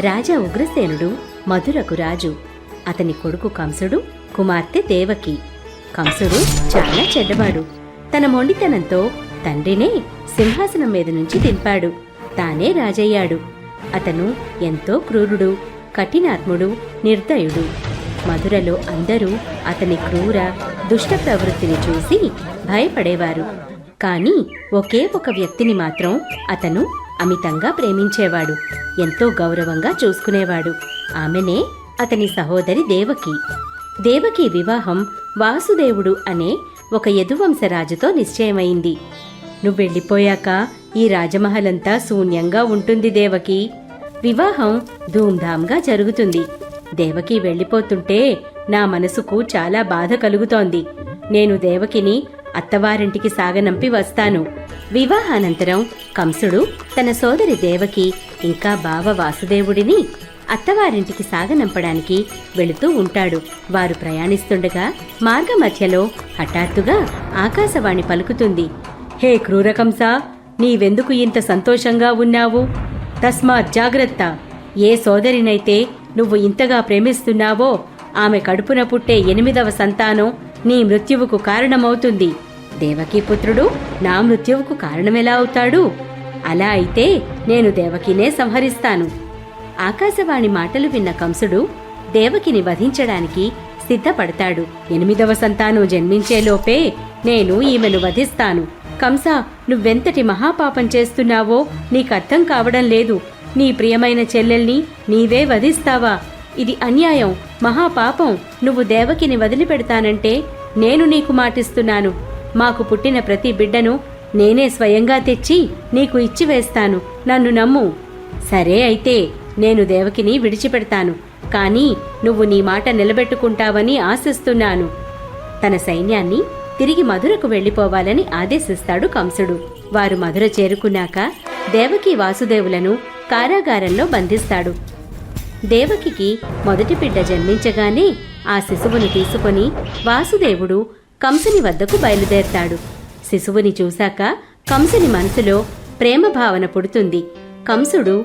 రాజా ఉగ్రసేనుడు మధురకు రాజు. అతని కొడుకు కంసుడు కుమార్తె దేవకి. కంసుడు చాలా చెడ్డవాడు. తన మొండితనంతో తండ్రినే సింహాసనం మీద నుంచి దింపాడు. తానే రాజయ్యాడు. అతను ఎంతో క్రూరుడు కఠినాత్ముడు నిర్దయుడు. మధురలో అందరూ అతని క్రూర దుష్ట ప్రవృత్తిని చూసి భయపడేవారు. కానీ ఒకే ఒక వ్యక్తిని మాత్రం అతను అమితంగా ప్రేమించేవాడు. ఎంతో గౌరవంగా చూసుకునేవాడు. ఆమెనే అతని సహోదరి దేవకి. దేవకి వివాహం వాసుదేవుడు అనే ఒక యదువంశరాజుతో నిశ్చయమైంది. నువ్వెళ్ళిపోయాక ఈ రాజమహలంతా శూన్యంగా ఉంటుంది దేవకి. వివాహం ధూమ్ధామ్గా జరుగుతుంది. దేవకి వెళ్ళిపోతుంటే నా మనసుకు చాలా బాధ కలుగుతోంది. నేను దేవకిని అత్తవారింటికి సాగనంపి వస్తాను. వివాహానంతరం కంసుడు తన సోదరి దేవకి ఇంకా బావ వాసుదేవుడిని అత్తవారింటికి సాగనంపడానికి వెళుతూ ఉంటాడు. వారు ప్రయాణిస్తుండగా మార్గమధ్యలో హఠాత్తుగా ఆకాశవాణి పలుకుతుంది. హే క్రూరకంసా నీవెందుకు ఇంత సంతోషంగా ఉన్నావు? తస్మాత్ జాగ్రత్త. ఏ సోదరినైతే నువ్వు ఇంతగా ప్రేమిస్తున్నావో ఆమె కడుపున పుట్టే ఎనిమిదవ సంతానం నీ మృత్యువుకు కారణమవుతుంది. దేవకీపుత్రుడు నా మృత్యువుకు కారణమెలా అవుతాడు? అలా అయితే నేను దేవకినే సంహరిస్తాను. ఆకాశవాణి మాటలు విన్న కంసుడు దేవకిని వధించడానికి సిద్ధపడతాడు. ఎనిమిదవ సంతానం జన్మించేలోపే నేను ఈమెను వధిస్తాను. కంస నువ్వెంతటి మహాపాపం చేస్తున్నావో నీకర్థం కావడం లేదు. నీ ప్రియమైన చెల్లెల్ని నీవే వధిస్తావా? ఇది అన్యాయం మహాపాపం. నువ్వు దేవకిని వదిలిపెడతానంటే నేను నీకు మాటిస్తున్నాను. మాకు పుట్టిన ప్రతి బిడ్డను నేనే స్వయంగా తెచ్చి నీకు ఇచ్చివేస్తాను నన్ను నమ్ము. సరే అయితే నేను దేవకిని విడిచిపెడతాను. కానీ నువ్వు నీ మాట నిలబెట్టుకుంటావని ఆశిస్తున్నాను. తన సైన్యాన్ని తిరిగి మధురకు వెళ్ళిపోవాలని ఆదేశిస్తాడు కంసుడు. వారు మధుర చేరుకున్నాక దేవకి వాసుదేవులను కారాగారంలో బంధిస్తాడు. దేవకికి మొదటి బిడ్డ జన్మించగానే ఆ శిశువును తీసుకొని వాసుదేవుడు కంసుని వద్దకు బయలుదేరతాడు. శిశువుని చూశాక కంసుని మనసులో ప్రేమ భావన పుడుతుంది. కంసుడు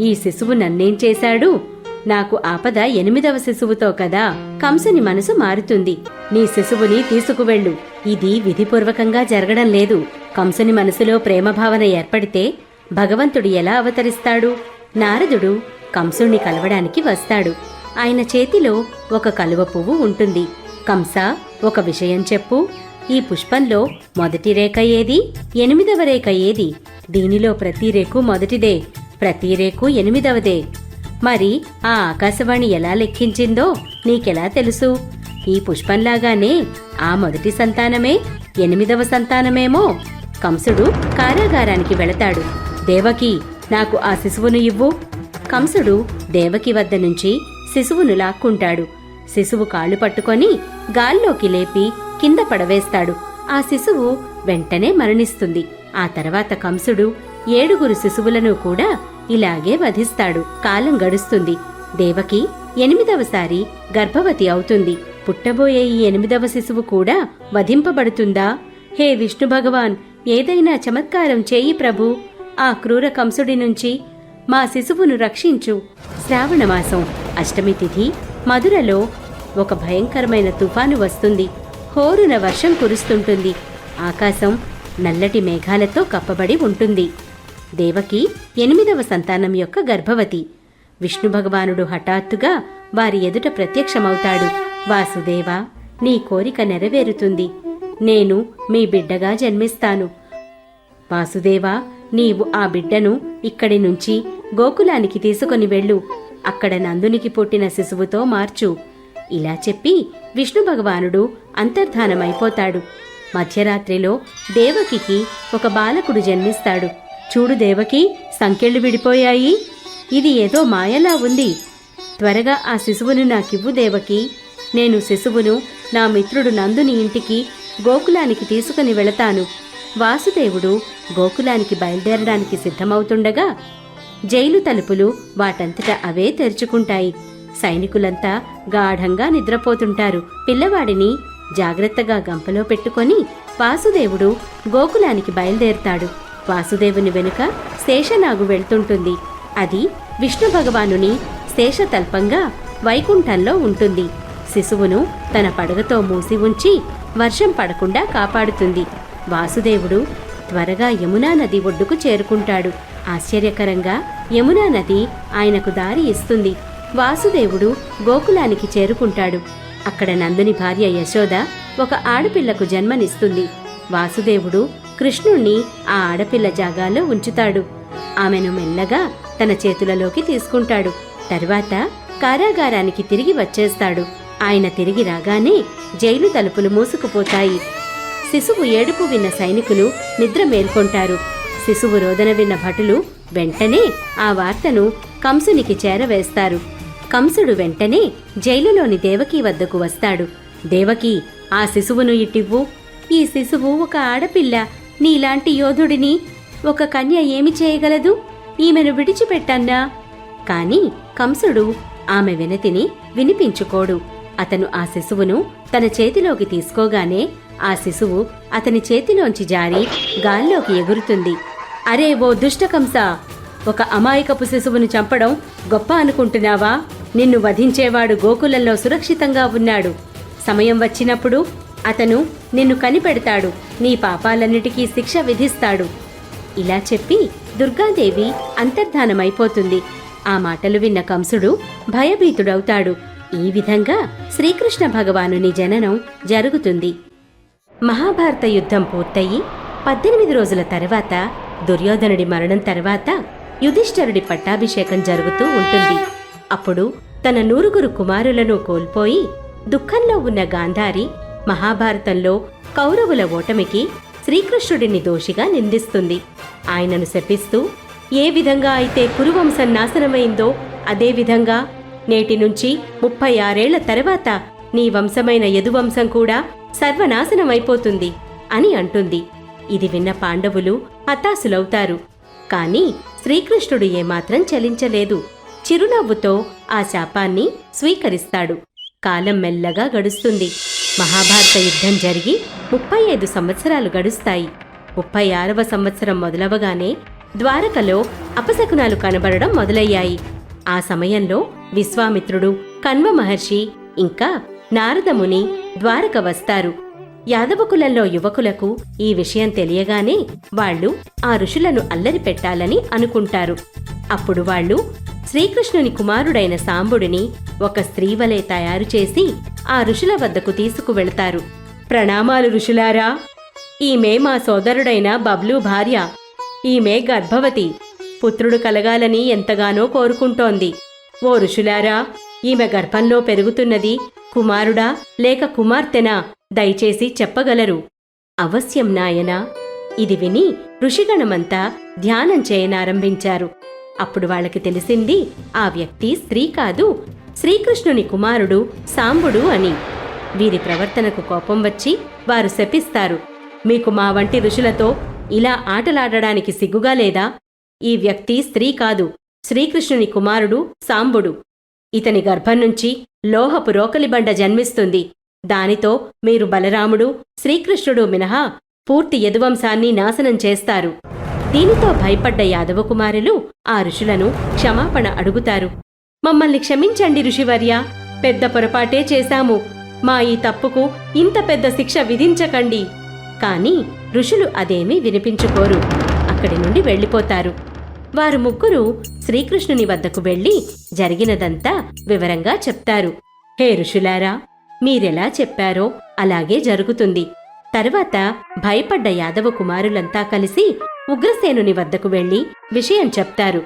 ఈ శిశువు నన్నేం చేశాడు? నాకు ఆపద ఎనిమిదవ శిశువుతో కదా. కంసుని మనసు మారుతుంది. నీ శిశువుని తీసుకువెళ్ళు. ఇది విధిపూర్వకంగా జరగడం లేదు. కంసుని మనసులో ప్రేమభావన ఏర్పడితే భగవంతుడు ఎలా అవతరిస్తాడు? నారదుడు కంసుణ్ణి కలవడానికి వస్తాడు. ఆయన చేతిలో ఒక కలువ పువ్వు ఉంటుంది. కంస ఒక విషయం చెప్పు. ఈ పుష్పంలో మొదటి రేఖ ఏది? ఎనిమిదవ రేఖ ఏది? దీనిలో ప్రతి రేకు మొదటిదే ప్రతి రేకు ఎనిమిదవదే. మరి ఆ ఆకాశవాణి ఎలా లెక్కించిందో నీకెలా తెలుసు? ఈ పుష్పంలాగానే ఆ మొదటి సంతానమే ఎనిమిదవ సంతానమేమో? కంసుడు కారాగారానికి వెళతాడు. దేవకి నాకు ఆ శిశువును ఇవ్వు. కంసుడు దేవకి వద్ద నుంచి శిశువును లాక్కుంటాడు. శిశువు కాళ్ళు పట్టుకొని గాల్లోకి లేపి కింద పడవేస్తాడు. ఆ శిశువు వెంటనే మరణిస్తుంది. ఆ తర్వాత కంసుడు ఏడుగురు శిశువులను కూడా ఇలాగే వధిస్తాడు. కాలం గడుస్తుంది. దేవకి ఎనిమిదవసారి గర్భవతి అవుతుంది. పుట్టబోయే ఈ ఎనిమిదవ శిశువు కూడా వధింపబడుతుందా? హే విష్ణు భగవాన్ ఏదైనా చమత్కారం చేయి ప్రభు. ఆ క్రూర కంసుడి నుంచి మా శిశువును రక్షించు. శ్రావణమాసం అష్టమి తిథి మధురలో ఒక భయంకరమైన తుఫాను వస్తుంది. హోరున వర్షం కురుస్తుంటుంది. ఆకాశం నల్లటి మేఘాలతో కప్పబడి ఉంటుంది. దేవకి ఎనిమిదవ సంతానం యొక్క గర్భవతి. విష్ణు భగవానుడు హఠాత్తుగా వారి ఎదుట ప్రత్యక్షమవుతాడు. వాసుదేవా నీ కోరిక నెరవేరుతుంది. నేను మీ బిడ్డగా జన్మిస్తాను. వాసుదేవా నీవు ఆ బిడ్డను ఇక్కడి నుంచి గోకులానికి తీసుకొని వెళ్ళు. అక్కడ నందునికి పుట్టిన శిశువుతో మార్చు. ఇలా చెప్పి విష్ణు భగవానుడు అంతర్ధానమైపోతాడు. మధ్యరాత్రిలో దేవకికి ఒక బాలకుడు జన్మిస్తాడు. చూడు దేవకి సంకెళ్ళు విడిపోయాయి. ఇది ఏదో మాయలా ఉంది. త్వరగా ఆ శిశువును నాకివ్వు దేవకి. నేను శిశువును నా మిత్రుడు నందుని ఇంటికి గోకులానికి తీసుకుని వెళతాను. వాసుదేవుడు గోకులానికి బయలుదేరడానికి సిద్ధమవుతుండగా జైలు తలుపులు వాటంతట అవే తెరుచుకుంటాయి. సైనికులంతా గాఢంగా నిద్రపోతుంటారు. పిల్లవాడిని జాగ్రత్తగా గంపలో పెట్టుకొని వాసుదేవుడు గోకులానికి బయలుదేరుతాడు. వాసుదేవుని వెనుక శేషనాగు వెళ్తుంటుంది. అది విష్ణు భగవానుని శేషతల్పంగా వైకుంఠంలో ఉంటుంది. శిశువును తన పడగతో మూసి ఉంచి వర్షం పడకుండా కాపాడుతుంది. వాసుదేవుడు త్వరగా యమునా నది ఒడ్డుకు చేరుకుంటాడు. ఆశ్చర్యకరంగా యమునా నది ఆయనకు దారి ఇస్తుంది. వాసుదేవుడు గోకులానికి చేరుకుంటాడు. అక్కడ నందుని భార్య యశోద ఒక ఆడపిల్లకు జన్మనిస్తుంది. వాసుదేవుడు కృష్ణుణ్ణి ఆ ఆడపిల్ల జాగాలో ఉంచుతాడు. ఆమెను మెల్లగా తన చేతులలోకి తీసుకుంటాడు. తర్వాత కారాగారానికి తిరిగి వచ్చేస్తాడు. ఆయన తిరిగి రాగానే జైలు తలుపులు మూసుకుపోతాయి. శిశువు ఏడుపు విన్న సైనికులు నిద్ర మేల్కొంటారు. శిశువు రోదన విన్న భటులు వెంటనే ఆ వార్తను కంసునికి చేరవేస్తారు. కంసుడు వెంటనే జైలులోని దేవకీ వద్దకు వస్తాడు. దేవకి ఆ శిశువును ఇట్టివ్వు ఈ శిశువు ఒక ఆడపిల్ల. నీలాంటి యోధుడిని ఒక కన్య ఏమి చేయగలదు? ఈమెను విడిచిపెట్టన్నా? కాని కంసుడు ఆమె వినతిని వినిపించుకోడు. అతను ఆ శిశువును తన చేతిలోకి తీసుకోగానే ఆ శిశువు అతని చేతిలోంచి జారి గాల్లోకి ఎగురుతుంది. అరే ఓ దుష్టకంస ఒక అమాయకపు శిశువును చంపడం గొప్ప అనుకుంటున్నావా? నిన్ను వధించేవాడు గోకులంలో సురక్షితంగా ఉన్నాడు. సమయం వచ్చినప్పుడు అతను నిన్ను కనిపెడతాడు. నీ పాపాలన్నిటికీ శిక్ష విధిస్తాడు. ఇలా చెప్పి దుర్గాదేవి అంతర్ధానమైపోతుంది. ఆ మాటలు విన్న కంసుడు భయభీతుడవుతాడు. ఈ విధంగా శ్రీకృష్ణ భగవానుని జననం జరుగుతుంది. మహాభారత యుద్ధం పూర్తయి పద్దెనిమిది రోజుల తర్వాత దుర్యోధనుడి మరణం తర్వాత యుధిష్ఠరుడి పట్టాభిషేకం జరుగుతూ ఉంటుంది. అప్పుడు తన నూరుగురు కుమారులను కోల్పోయి దుఃఖంలో ఉన్న గాంధారి మహాభారతంలో కౌరవుల ఓటమికి శ్రీకృష్ణుడిని దోషిగా నిందిస్తుంది. ఆయనను శపిస్తూ ఏ విధంగా అయితే కురువంశం నాశనమైందో అదేవిధంగా నేటి నుంచి ముప్పై ఆరేళ్ళ తర్వాత నీ వంశమైన యదువంశం కూడా సర్వనాశనమైపోతుంది అని అంటుంది. ఇది విన్న పాండవులు హతాశులవుతారు. కానీ శ్రీకృష్ణుడు ఏమాత్రం చలించలేదు. చిరునవ్వుతో ఆ శాపాన్ని స్వీకరిస్తాడు. కాలం మెల్లగా గడుస్తుంది. మహాభారత యుద్ధం జరిగి ముప్పై ఐదు సంవత్సరాలు గడుస్తాయి. ముప్పై ఆరవ సంవత్సరం మొదలవగానే ద్వారకలో అపశకునాలు కనబడడం మొదలయ్యాయి. ఆ సమయంలో విశ్వామిత్రుడు కన్వ మహర్షి ఇంకా నారదముని ద్వారక వస్తారు. యాదవకులంలో యువకులకు ఈ విషయం తెలియగానే వాళ్ళు ఆ ఋషులను అల్లరి పెట్టాలని అనుకుంటారు. అప్పుడు వాళ్ళు శ్రీకృష్ణుని కుమారుడైన సాంబుడిని ఒక స్త్రీవలే తయారు చేసి ఆ ఋషుల వద్దకు తీసుకువెళతారు. ప్రణామాలు ఋషులారా! ఈమె మా సోదరుడైన బబ్లు భార్య. ఈమె గర్భవతి. పుత్రుడు కలగాలని ఎంతగానో కోరుకుంటోంది. ఓ ఋషులారా! ఈమె గర్భంలో పెరుగుతున్నది కుమారుడా లేక కుమార్తెనా? దయచేసి చెప్పగలరు. అవశ్యం నాయనా. ఇది విని ఋషిగణమంతా ధ్యానం చేయనారంభించారు. అప్పుడు వాళ్ళకి తెలిసింది ఆ వ్యక్తి స్త్రీ కాదు శ్రీకృష్ణుని కుమారుడు సాంబుడు అని. వీరి ప్రవర్తనకు కోపం వచ్చి వారు శపిస్తారు. మీకు మా వంటి ఋషులతో ఇలా ఆటలాడడానికి సిగ్గుగా లేదా? ఈ వ్యక్తి స్త్రీ కాదు శ్రీకృష్ణుని కుమారుడు సాంబుడు. ఇతని గర్భం నుంచి లోహపు రోకలిబండ జన్మిస్తుంది. దానితో మీరు బలరాముడు శ్రీకృష్ణుడు మినహా పూర్తి యదువంశాన్ని నాశనం చేస్తారు. దీనితో భయపడ్డ యాదవ కుమారులు ఆ ఋషులను క్షమాపణ అడుగుతారు. మమ్మల్ని క్షమించండి ఋషివర్య పెద్ద పొరపాటే చేశాము. మా ఈ తప్పుకు ఇంత పెద్ద శిక్ష విధించకండి. కాని ఋషులు అదేమీ వినిపించుకోరు. అక్కడి నుండి వెళ్ళిపోతారు. వారు ముగ్గురు శ్రీకృష్ణుని వద్దకు వెళ్ళి జరిగినదంతా వివరంగా చెప్తారు. హే ఋషులారా మీరెలా చెప్పారో అలాగే జరుగుతుంది. తర్వాత భయపడ్డ యాదవ కుమారులంతా కలిసి ఉగ్రసేనుని వద్దకు వెళ్ళి విషయం చెప్తారు.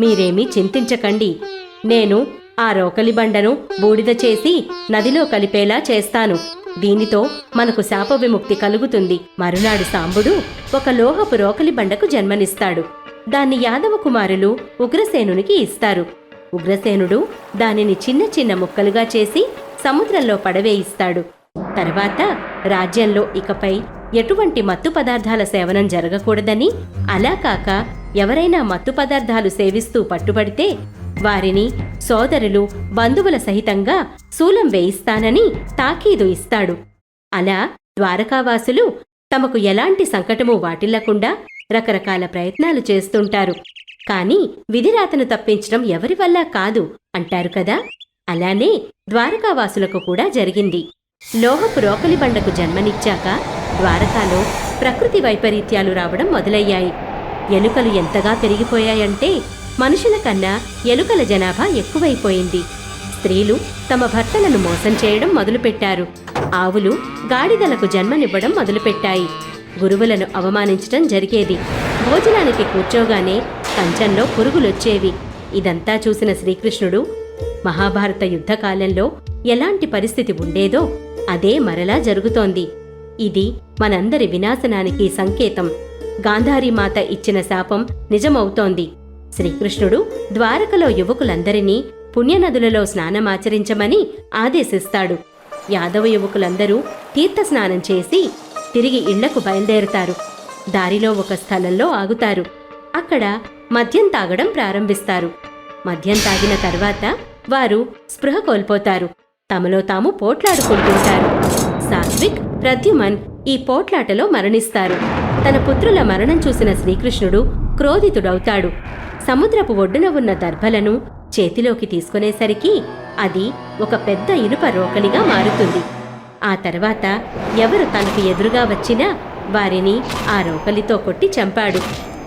మీరేమీ చింతించకండి. నేను ఆ రోకలి బండను బూడిద చేసి నదిలో కలిపేలా చేస్తాను. దీనితో మనకు శాప విముక్తి కలుగుతుంది. మరునాడు సాంబుడు ఒక లోహపు రోకలి బండకు జన్మనిస్తాడు. దాన్ని యాదవ కుమారులు ఉగ్రసేనునికి ఇస్తారు. ఉగ్రసేనుడు దానిని చిన్న చిన్న ముక్కలుగా చేసి సముద్రంలో పడవేయిస్తాడు తర్వాత రాజ్యంలో ఇకపై ఎటువంటి మత్తు పదార్థాల సేవనం జరగకూడదని అలా కాక ఎవరైనా మత్తు పదార్థాలు సేవిస్తూ పట్టుబడితే వారిని సోదరులు బంధువుల సహితంగా శూలం వేయిస్తానని తాకీదు ఇస్తాడు. అలా ద్వారకావాసులు తమకు ఎలాంటి సంకటము వాటిల్లకుండా రకరకాల ప్రయత్నాలు చేస్తుంటారు. కాని విధిరాతను తప్పించడం ఎవరి వల్ల కాదు అంటారు కదా! అలానే ద్వారకావాసులకు కూడా జరిగింది. లోహపు రోకలి బండకు జన్మనిచ్చాక ద్వారకాలో ప్రకృతి వైపరీత్యాలు రావడం మొదలయ్యాయి. ఎలుకలు ఎంతగా పెరిగిపోయాయంటే మనుషుల కన్నా ఎలుకల జనాభా ఎక్కువైపోయింది. స్త్రీలు తమ భర్తలను మోసం చేయడం మొదలుపెట్టారు. ఆవులు గాడిదలకు జన్మనివ్వడం మొదలుపెట్టాయి. గురువులను అవమానించడం జరిగేది. భోజనానికి కూర్చోగానే కంచంలో పురుగులొచ్చేవి. ఇదంతా చూసిన శ్రీకృష్ణుడు మహాభారత యుద్ధకాలంలో ఎలాంటి పరిస్థితి ఉండేదో అదే మరలా జరుగుతోంది. ఇది మనందరి వినాశనానికి సంకేతం. గాంధారీమాత ఇచ్చిన శాపం నిజమవుతోంది. శ్రీకృష్ణుడు ద్వారకలో యువకులందరినీ పుణ్యనదులలో స్నానమాచరించమని ఆదేశిస్తాడు. యాదవ యువకులందరూ తీర్థస్నానం చేసి తిరిగి ఇళ్ళకు బయలుదేరుతారు. దారిలో ఒక స్థలంలో ఆగుతారు. అక్కడ మద్యం తాగడం ప్రారంభిస్తారు. మద్యం తాగిన తర్వాత వారు స్పృహ కోల్పోతారు. తమలో తాము పోట్లాడుకుంటుంటారు. సాత్విక్ ప్రద్యుమన్ ఈ పోట్లాటలో మరణిస్తారు. తన పుత్రుల మరణం చూసిన శ్రీకృష్ణుడు క్రోధితుడవుతాడు. సముద్రపు ఒడ్డున ఉన్న దర్భలను చేతిలోకి తీసుకునేసరికి అది ఒక పెద్ద ఇనుప రోకలిగా మారుతుంది. ఆ తర్వాత ఎవరు తనకు ఎదురుగా వచ్చినా వారిని ఆ రోకలితో కొట్టి చంపాడు.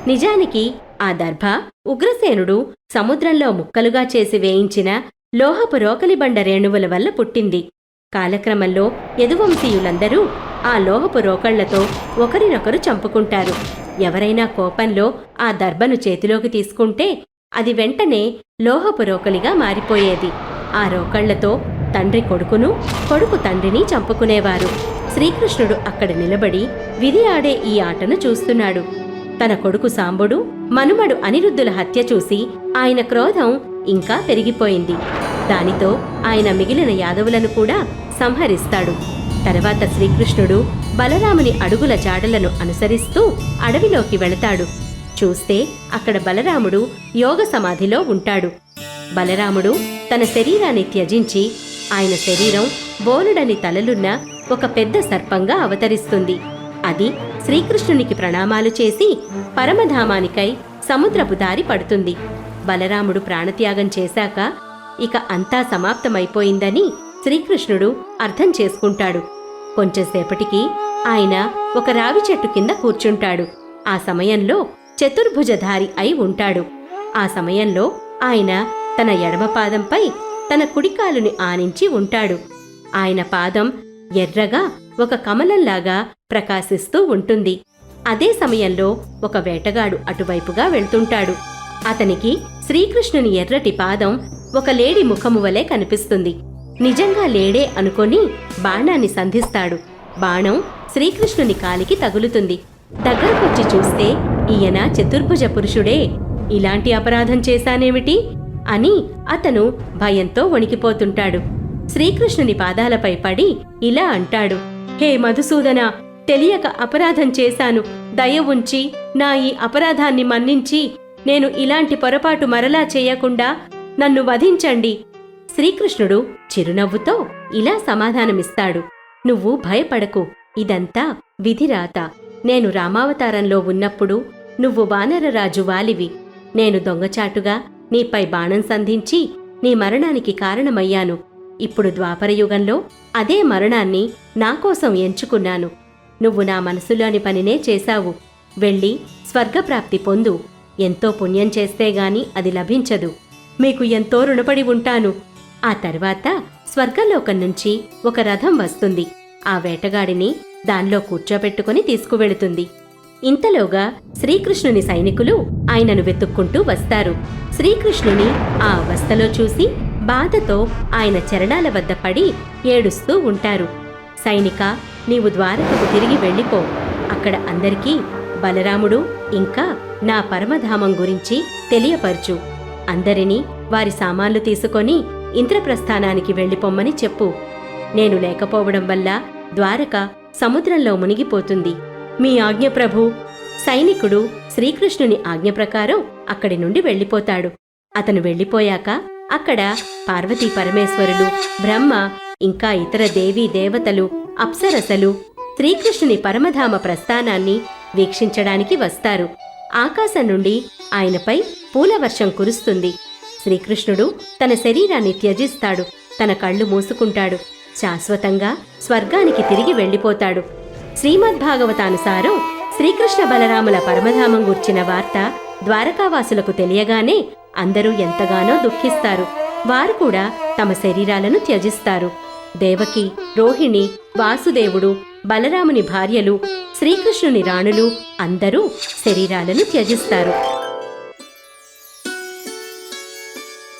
నిజానికి ఆ దర్భ ఉగ్రసేనుడు సముద్రంలో ముక్కలుగా చేసి వేయించిన లోహపు రోకలి బండ రేణువుల వల్ల పుట్టింది. కాలక్రమంలో యదువంశీయులందరూ ఆ లోహపు రోకళ్ళతో ఒకరినొకరు చంపుకుంటారు. ఎవరైనా కోపంలో ఆ దర్భను చేతిలోకి తీసుకుంటే అది వెంటనే లోహపు రోకలిగా మారిపోయేది. ఆ రోకళ్ళతో తండ్రి కొడుకును కొడుకు తండ్రిని చంపుకునేవారు. శ్రీకృష్ణుడు అక్కడ నిలబడి విధి ఆడే ఈ ఆటను చూస్తున్నాడు. తన కొడుకు సాంబుడు మనుమడు అనిరుద్ధుల హత్య చూసి ఆయన క్రోధం ఇంకా పెరిగిపోయింది. దానితో ఆయన మిగిలిన యాదవులను కూడా సంహరిస్తాడు. తర్వాత శ్రీకృష్ణుడు బలరాముని అడుగుల జాడలను అనుసరిస్తూ అడవిలోకి వెళతాడు. చూస్తే అక్కడ బలరాముడు యోగ సమాధిలో ఉంటాడు. బలరాముడు తన శరీరాన్ని త్యజించి ఆయన శరీరం బోలుడని తలలున్న ఒక పెద్ద సర్పంగా అవతరిస్తుంది. అది శ్రీకృష్ణునికి ప్రణామాలు చేసి పరమధామానికై సముద్రపు దారి పడుతుంది. బలరాముడు ప్రాణత్యాగం చేశాక ఇక అంతా సమాప్తమైపోయిందని శ్రీకృష్ణుడు అర్థం చేసుకుంటాడు. కొంచెంసేపటికి ఆయన ఒక రావి చెట్టు కింద కూర్చుంటాడు. ఆ సమయంలో చతుర్భుజధారి అయి ఉంటాడు. ఆ సమయంలో ఆయన తన ఎడమ పాదంపై తన కుడికాలుని ఆనించి ఉంటాడు. ఆయన పాదం ఎర్రగా ఒక కమలంలాగా ప్రకాశిస్తూ ఉంటుంది. అదే సమయంలో ఒక వేటగాడు అటువైపుగా వెళ్తుంటాడు. అతనికి శ్రీకృష్ణుని ఎర్రటి పాదం ఒక లేడి ముఖము వలె కనిపిస్తుంది. నిజంగా లేడే అనుకొని బాణాన్ని సంధిస్తాడు. బాణం శ్రీకృష్ణుని కాలికి తగులుతుంది. దగ్గరకొచ్చి చూస్తే ఈయన చతుర్భుజ పురుషుడే. ఇలాంటి అపరాధం చేశానేమిటి? అని అతను భయంతో వణికిపోతుంటాడు. శ్రీకృష్ణుని పాదాలపై పడి ఇలా అంటాడు. హే మధుసూదన తెలియక అపరాధం చేశాను. దయ ఉంచి నా ఈ అపరాధాన్ని మన్నించి నేను ఇలాంటి పొరపాటు మరలా చేయకుండా నన్ను వధించండి. శ్రీకృష్ణుడు చిరునవ్వుతో ఇలా సమాధానమిస్తాడు. నువ్వు భయపడకు. ఇదంతా విధిరాత. నేను రామావతారంలో ఉన్నప్పుడు నువ్వు వానరరాజు వాలివి. నేను దొంగచాటుగా నీపై బాణం సంధించి నీ మరణానికి కారణమయ్యాను. ఇప్పుడు ద్వాపరయుగంలో అదే మరణాన్ని నాకోసం ఎంచుకున్నాను. నువ్వు నా మనసులోని పనినే చేశావు. వెళ్ళి స్వర్గప్రాప్తి పొందు. ఎంతో పుణ్యం చేస్తే గాని అది లభించదు. మీకు ఎంతో రుణపడి ఉంటాను. ఆ తర్వాత స్వర్గలోకం నుంచి ఒక రథం వస్తుంది. ఆ వేటగాడిని దానిలో కూర్చోబెట్టుకుని తీసుకువెళుతుంది. ఇంతలోగా శ్రీకృష్ణుని సైనికులు ఆయనను వెతుక్కుంటూ వస్తారు. శ్రీకృష్ణుని ఆ అవస్థలో చూసి బాధతో ఆయన చరణాల వద్ద పడి ఏడుస్తూ ఉంటారు. సైనిక నీవు ద్వారకకు తిరిగి వెళ్ళిపో. అక్కడ అందరికీ బలరాముడు ఇంకా నా పరమధామం గురించి తెలియపరచు. అందరినీ వారి సామాన్లు తీసుకొని ఇంద్రప్రస్థానానికి వెళ్ళిపోమ్మని చెప్పు. నేను లేకపోవడం వల్ల ద్వారక సముద్రంలో మునిగిపోతుంది. మీ ఆజ్ఞ ప్రభు సైనికుడు శ్రీకృష్ణుని ఆజ్ఞ ప్రకారం అక్కడి నుండి వెళ్ళిపోతాడు. అతను వెళ్ళిపోయాక అక్కడ పార్వతీ పరమేశ్వరులు బ్రహ్మ ఇంకా ఇతర దేవీ దేవతలు అప్సరసలు శ్రీకృష్ణుని పరమధామ ప్రస్థానాన్ని వీక్షించడానికి వస్తారు. ఆకాశం నుండి ఆయనపై పూలవర్షం కురుస్తుంది. శ్రీకృష్ణుడు తన శరీరాన్ని త్యజిస్తాడు. తన కళ్ళు మూసుకుంటాడు. శాశ్వతంగా స్వర్గానికి తిరిగి వెళ్ళిపోతాడు. శ్రీమద్భాగవతానుసారం శ్రీకృష్ణ బలరాముల పరమధామం గుర్చిన వార్త ద్వారకావాసులకు తెలియగానే అందరూ ఎంతగానో దుఃఖిస్తారు. వారు కూడా తమ శరీరాలను త్యజిస్తారు. దేవకి రోహిణి వాసుదేవుడు బలరాముని భార్యలు శ్రీకృష్ణుని రాణులు అందరూ శరీరాలను త్యజిస్తారు.